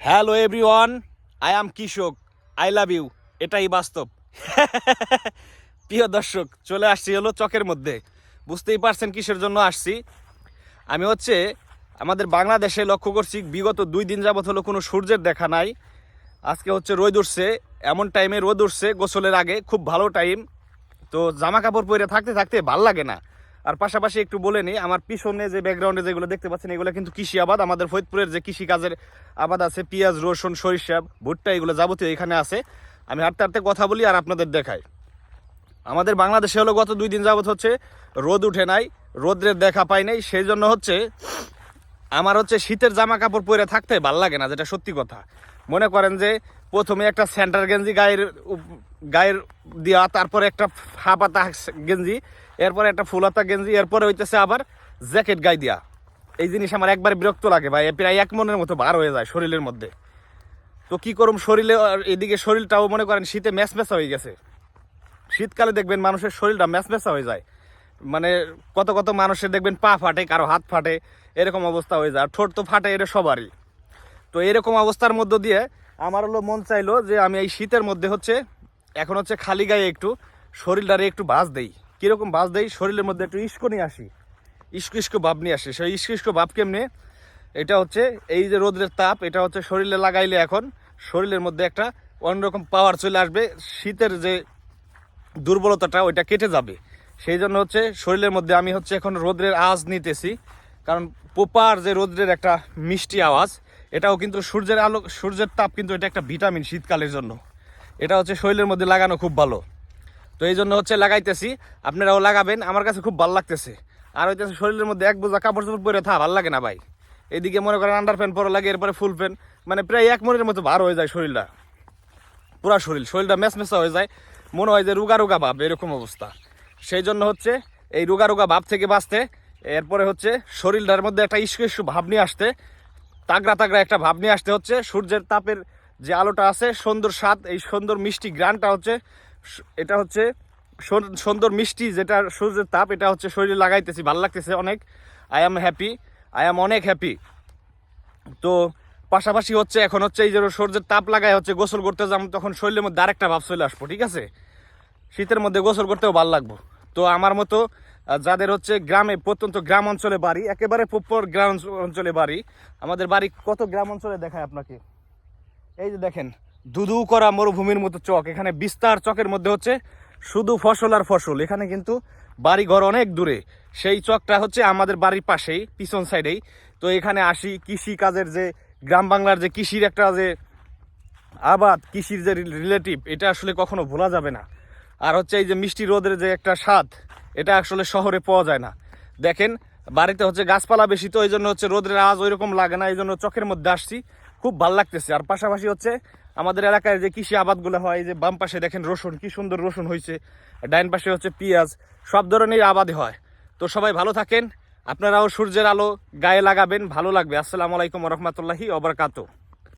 Hello everyone I am কৃষক I love you এটাই বাস্তব। প্রিয় দর্শক, চলে আসছি হলো চকের মধ্যে। বুঝতেই পারছেন কিসের জন্য আসছি। আমি হচ্ছে আমাদের বাংলাদেশে লক্ষ্য করছি, বিগত দুই দিন যাবত হলো কোনো সূর্যের দেখা নাই। আজকে হচ্ছে রোদ উঠছে। এমন টাইমে রোদ উঠছে, গোসলের আগে। খুব ভালো টাইম তো জামা কাপড় পরে থাকতে থাকতে ভালো লাগে না। আর পাশাপাশি একটু বলে নিই, আমার পিছনে যে ব্যাকগ্রাউন্ডে যেগুলো দেখতে পাচ্ছেন, এগুলো কিন্তু কৃষি আবাদ। আমাদের ফরিদপুরের যে কৃষি কাজের আবাদ আছে, পেঁয়াজ, রসুন, সরিষা, ভুট্টা, এগুলো যাবতীয় এখানে আছে। আমি হাঁটতে হাঁটতে কথা বলি আর আপনাদের দেখাই। আমাদের বাংলাদেশে হলো গত দুই দিন যাবত হচ্ছে রোদ উঠে নাই, রোদ্রের দেখা পাই নাই। সেই জন্য হচ্ছে আমার হচ্ছে শীতের জামা কাপড় পরে থাকতে ভালো লাগে না, যেটা সত্যি কথা। মনে করেন যে প্রথমে একটা সেন্টার গেঞ্জি গায়ের গায়ের দেওয়া তারপরে একটা হাপাতা গেঞ্জি, এরপরে একটা ফুলাতা গেঞ্জি, এরপরে হইতেছে আবার জ্যাকেট গায়ে দেওয়া এই জিনিস আমার একবার বিরক্ত লাগে ভাই প্রায় এক মনের মতো বার হয়ে যায় শরীরের মধ্যে। তো কি করুম, শরীরে এদিকে শরীরটাও মনে করেন শীতে ম্যাচ ম্যাচা হয়ে গেছে। শীতকালে দেখবেন মানুষের শরীরটা ম্যাচ ম্যাচা হয়ে যায়। মানে কত কত মানুষের দেখবেন পা ফাটে, কারও হাত ফাটে, এরকম অবস্থা হয়ে যায়। আর ঠোঁট তো ফাটে, এটা সবারই। তো এরকম অবস্থার মধ্য দিয়ে আমার হলো মন চাইলো যে আমি এই শীতের মধ্যে হচ্ছে এখন হচ্ছে খালি গায়ে একটু শরীরটারে একটু বাজ দেই। কীরকম বাজ দেই? শরীরের মধ্যে একটু ইস্কো নিয়ে আসি। ইস্কো ইস্কো ভাব নিয়ে আসি। সেই ইস্কো ইস্কো ভাব কেমনে? এটা হচ্ছে এই যে রোদের তাপ, এটা হচ্ছে শরীরে লাগাইলে এখন শরীরের মধ্যে একটা অন্যরকম পাওয়ার চলে আসবে। শীতের যে দুর্বলতাটা, ওইটা কেটে যাবে। সেই জন্য হচ্ছে শরীরের মধ্যে আমি হচ্ছে এখন রোদ্রের আওয়াজ নিতেছি। কারণ পোপার যে রোদ্রের একটা মিষ্টি আওয়াজ, এটাও কিন্তু সূর্যের আলো, সূর্যের তাপ কিন্তু এটা একটা ভিটামিন শীতকালের জন্য। এটা হচ্ছে শরীরের মধ্যে লাগানো খুব ভালো। তো এই জন্য হচ্ছে লাগাইতেছি। আপনারাও লাগাবেন, আমার কাছে খুব ভালো লাগতেছে। আর হইতেছে শরীরের মধ্যে এক বোঝা কাপড় চোপড় পরে থা, ভালো লাগে না ভাই। এদিকে মনে করেন আন্ডার প্যান্ট পরা লাগে, এরপরে ফুল প্যান্ট মানে প্রায় এক মনের মতো ভার হয়ে যায় শরীরটা। পুরা শরীর, শরীরটা ম্যাচমেচা হয়ে যায়। মনে হয় যে রুগা রুগা ভাব, এরকম অবস্থা। সেই জন্য হচ্ছে এই রুগা রুগা ভাব থেকে বাঁচতে, এরপরে হচ্ছে শরীরটার মধ্যে একটা ইস্কু ইস্কু ভাব নিয়ে আসতে, তাগড়া তাগড়া একটা ভাব নিয়ে আসতে হচ্ছে। সূর্যের তাপের যে আলোটা আছে, সুন্দর স্বাদ, এই সুন্দর মিষ্টি গ্রানটা হচ্ছে এটা হচ্ছে সুন্দর মিষ্টি যেটা সূর্যের তাপ, এটা হচ্ছে শরীরে লাগাইতেছি, ভালো লাগতেছে অনেক। I am happy I am অনেক হ্যাপি তো পাশাপাশি হচ্ছে এখন হচ্ছে এই যে সূর্যের তাপ লাগায় হচ্ছে গোসল করতে যাম তখন শরীরের মধ্যে আরেকটা ভাব চলে আসব, ঠিক আছে? শীতের মধ্যে গোসল করতেও ভালো লাগবো। তো আমার মতো যাদের হচ্ছে গ্রামে, প্রত্যন্ত গ্রাম অঞ্চলে বাড়ি, একেবারে প্রপার গ্রাম অঞ্চলে বাড়ি, আমাদের বাড়ি কত গ্রাম অঞ্চলে দেখায় আপনাকে? এই যে দেখেন, দুদু করা মরুভূমির মতো চক। এখানে বিস্তার চকের মধ্যে হচ্ছে শুধু ফসল আর ফসল। এখানে কিন্তু বাড়ি ঘর অনেক দূরে। সেই চকটা হচ্ছে আমাদের বাড়ির পাশেই, পিছন সাইডেই। তো এখানে আসি কৃষি কাজের যে গ্রাম বাংলার যে কৃষির একটা যে আবাদ, কৃষির যে রিলেটিভ এটা আসলে কখনো ভোলা যাবে না। আর হচ্ছে এই যে মিষ্টি রোদের যে একটা স্বাদ, এটা আসলে শহরে পাওয়া যায় না। দেখেন, বাড়িতে হচ্ছে গাছপালা বেশি, তো এই জন্য হচ্ছে রোদের আওয়াজ ওই রকম লাগে না, এই জন্য চোখের মধ্যে আসছি। খুব ভালো লাগতেছে। আর পাশাপাশি হচ্ছে আমাদের এলাকায় যে কৃষি আবাদগুলো হয় যে বাম পাশে দেখেন রসুন, কি সুন্দর রসুন হয়েছে ডাইন পাশে হচ্ছে পেঁয়াজ, সব ধরনের আবাদই হয়। তো সবাই ভালো থাকেন, আপনারাও সূর্যের আলো গায়ে লাগাবেন, ভালো লাগবে। আসসালামু আলাইকুম রহমতুল্লাহি ওবরকাত